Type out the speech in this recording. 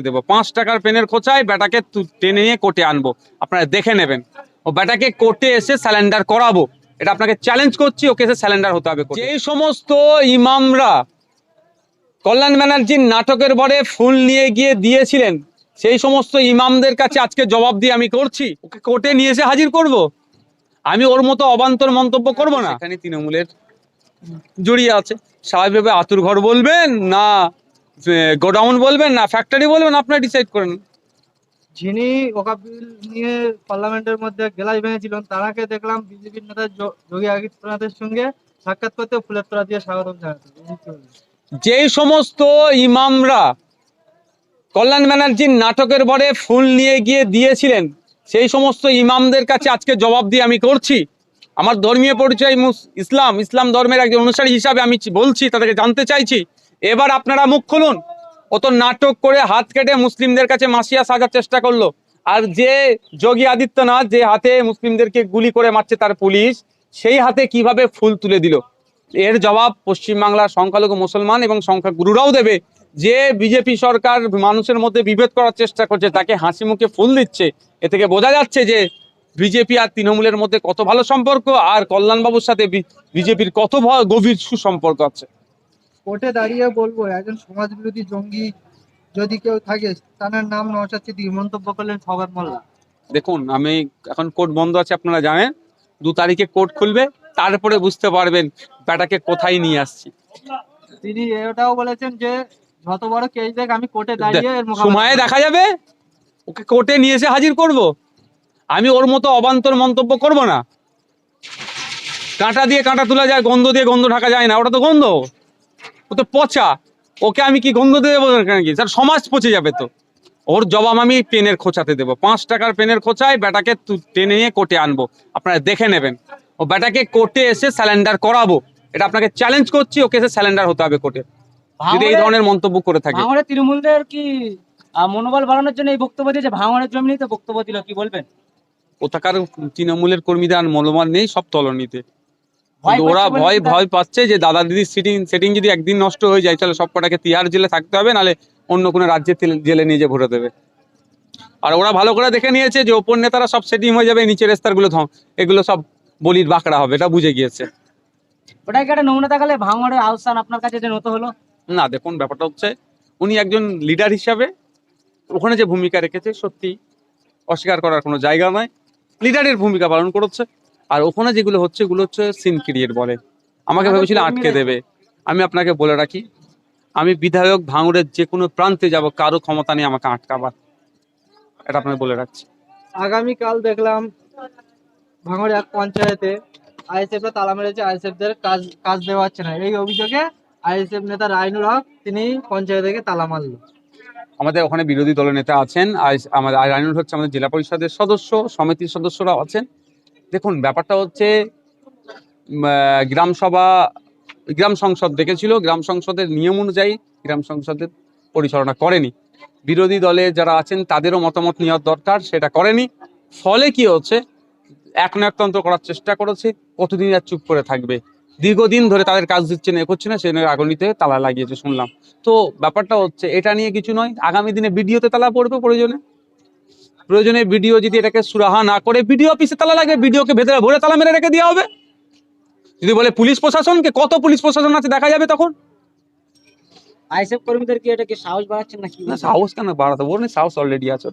দেবো। পাঁচ টাকার পেনের খোঁচায় বেটাকে টেনে নিয়ে কোর্টে আনব। আপনারা দেখে নেবেন। ও বেটাকে কোর্টে এসে স্যালেন্ডার করাবো। এটা আপনাকে চ্যালেঞ্জ করছি ওকে এসে স্যালেন্ডার হতে হবে যে সমস্ত ইমামরা কল্যাণ ব্যানার্জির নাটকের বরে ফুল নিয়ে গিয়ে দিয়েছিলেন সেই সমস্ত ইমামদের কাছে আজকে জবাব দিয়ে আমি করছি। ওকে কোর্টে নিয়ে এসে হাজির করব? আমি ওর মতো অবান্তর মন্তব্য করব না। এখানে তৃণমূলের জড়িয়ে আছে। স্বাভাবিকভাবে আতুর ঘর বলবেন না গোডাউন বলবেন না ফ্যাক্টরি বলবেন আপনারা ডিসাইড করেন যিনি ওকা বিল নিয়ে পার্লামেন্টের মধ্যে গেলাই ভেঙেছিলেন তারাকে দেখলাম বিজেপির নেতা যোগী আদিত্যনাথের সঙ্গে সাক্ষাৎ করতে ফুলের তোড়া দিয়ে স্বাগতম জানাতে? যেই সমস্ত ইমামরা কল্যাণ ব্যানার্জির নাটকের পরে ফুল নিয়ে গিয়ে দিয়েছিলেন সেই সমস্ত ইমামদের কাছে আজকে জবাব দিয়ে আমি করছি। আমার ধর্মীয় পরিচয় ইসলাম ইসলাম ধর্মের একজন অনুসারী হিসাবে আমি বলছি তাদেরকে জানতে চাইছি। এবার আপনারা মুখ খুলুন। ও তো নাটক করে হাত কেটে মুসলিমদের কাছে মাসিয়া সাজার চেষ্টা করল। আর যে যোগী আদিত্যনাথ যে হাতে মুসলিমদেরকে গুলি করে মারছে তার পুলিশ, সেই হাতে কীভাবে ফুল তুলে দিল? এর জবাব পশ্চিমবাংলার সংখ্যালঘু মুসলমান এবং সংখ্যাগুরুরাও দেবে। যে বিজেপি সরকার মানুষের মধ্যে বিভেদ করার চেষ্টা করছে, তাকে হাসি মুখে ফুল দিচ্ছে, এ থেকে বোঝা যাচ্ছে যে বিজেপি আর তৃণমূলের মধ্যে কত ভালো সম্পর্ক, আর কল্যাণবাবুর সাথে বিজেপির কত গভীর সুসম্পর্ক আছে। কোর্টে দাঁড়িয়ে বলব একজন সমাজ বিরোধী জঙ্গি যদি কেউ থাকে তার নাম নওশাদ সিদ্দিকী মন্তব্য করলেন সবার মোল্লা। দেখুন আমি এখন কোর্ট বন্ধ আছে আপনারা জানেন। দু তারিখে কোর্ট খুলবে তারপরে বুঝতে পারবেন ব্যাটাকে কোথায় নিয়ে আসছি। তিনি এটাও বলেছেন যে যত বড় কেস দেখ আমি কোর্টে দাঁড়িয়ে সময়ে দেখা যাবে ওকে কোর্টে নিয়ে এসে হাজির করব। আমি ওর মতো অবান্তর মন্তব্য করব না। কাঁটা দিয়ে কাঁটা তোলা যায় গন্ধ দিয়ে গন্ধ ঢাকা যায় না ওটা তো গন্ধ। ও তো পচা। ওকে আমি কি গন্ধ দিয়ে দেবো নাকি? স্যার সমাজ পচে যাবে তো। ওর জবাব আমি পেনের খোঁচাতে দেবো। পাঁচ টাকার পেনের খোঁচায় বেটাকে টেনে নিয়ে কোর্টে আনব। আপনারা দেখে নেবেন। ও বেটাকে কোর্টে এসে স্যালেন্ডার করাবো। এটা আপনাকে চ্যালেঞ্জ করছি ওকে এসে স্যালেন্ডার হতে হবে কোর্টে। যদি এই ধরনের মন্তব্য করে থাকে। ভাঙড়ের তৃণমূলদের কি মনোবল বাড়ানোর জন্য এই বক্তব্য দিয়েছে? ভাঙড়ের জমি নিয়ে বক্তব্য দিল কি বলবেন? কোথাকার তৃণমূলের কর্মীদের আর মনোমান নেই সব তলনিতে। ওরা ভয় ভয় পাচ্ছে যে দাদা দিদির সিটিং সেটিং যদি একদিন নষ্ট হয়ে যায় তাহলে সব কটাকে তিহার জেলে থাকতে হবে নালে অন্য কোনো রাজ্যে জেলে নিয়ে যে ভরে দেবে। আর ওরা ভালো করে দেখে নিয়েছে যে ওপর নেতারা সব সেটিং হয়ে যাবে নিচের স্তরগুলো ধ এগুলো সব বলির বাঁকড়া হবে এটা বুঝে গিয়েছে। ওটাই একটা নমুনা দেখালে ভাঙড়ের আহসান আপনার কাছে যে নত হলো? না দেখুন ব্যাপারটা হচ্ছে উনি একজন লিডার হিসাবে ওখানে যে ভূমিকা রেখেছে সত্যি অস্বীকার করার কোনো জায়গা নয় লিডারের ভূমিকা পালন করেছে। আর ওখানে যেগুলো হচ্ছে এগুলো হচ্ছে সিন ক্রিয়েট বলে। আমাকে ভেবেছিল আটকে দেবে। আমি আপনাকে বলে রাখি আমি বিধায়ক ভাঙড়ের যে কোনো প্রান্তে যাব কারও ক্ষমতা নেই আমাকে আটকাবার। এটা আপনাকে বলে রাখছি। আগামীকাল দেখলাম ভাঙড় এক পঞ্চায়েতে আইএসএফ তালা মেরেছে আইএসএফ দের কাজ কাজ দেওয়া হচ্ছে না। এই অভিযোগে আইএসএফ নেতা রাইনুল হক তিনি পঞ্চায়েত থেকে তালা মারলো আমাদের ওখানে বিরোধী দলের নেতা আছেন আমাদের রাইনুল হচ্ছে আমাদের জেলা পরিষদের সদস্য সমিতির সদস্যরা আছেন। দেখুন ব্যাপারটা হচ্ছে আহ, গ্রাম সংসদ ডেকেছিল গ্রাম সংসদের নিয়ম অনুযায়ী গ্রাম সংসদের পরিচালনা করেনি। বিরোধী দলে যারা আছেন তাদেরও মতামত নেওয়ার দরকার সেটা করেনি। ফলে কি হচ্ছে এক নায়কতন্ত্র করার চেষ্টা করেছে কতদিন আর চুপ করে থাকবে। দীর্ঘদিন ধরে তাদের কাজ দিচ্ছে না করছে না সেই আগুনিতে তালা লাগিয়েছে শুনলাম। তো ব্যাপারটা হচ্ছে এটা নিয়ে কিছু নয় আগামী দিনে ভিডিওতে তালা পড়বে প্রয়োজনে। প্রয়োজনে ভিডিও যদি এটাকে সুরাহা না করে ভিডিও অফিসে তালা লাগবে ভিডিওকে ভেতরে ভরে তালা মেরে রেখে দেওয়া হবে। যদি বলে পুলিশ প্রশাসনকে কত পুলিশ প্রশাসন আছে দেখা যাবে তখন? আইএসএফ কর্মীদের কি এটাকে সাহস বাড়াচ্ছেন নাকি? না সাহস কেন বাড়াতে? ওর সাহস অলরেডি আছে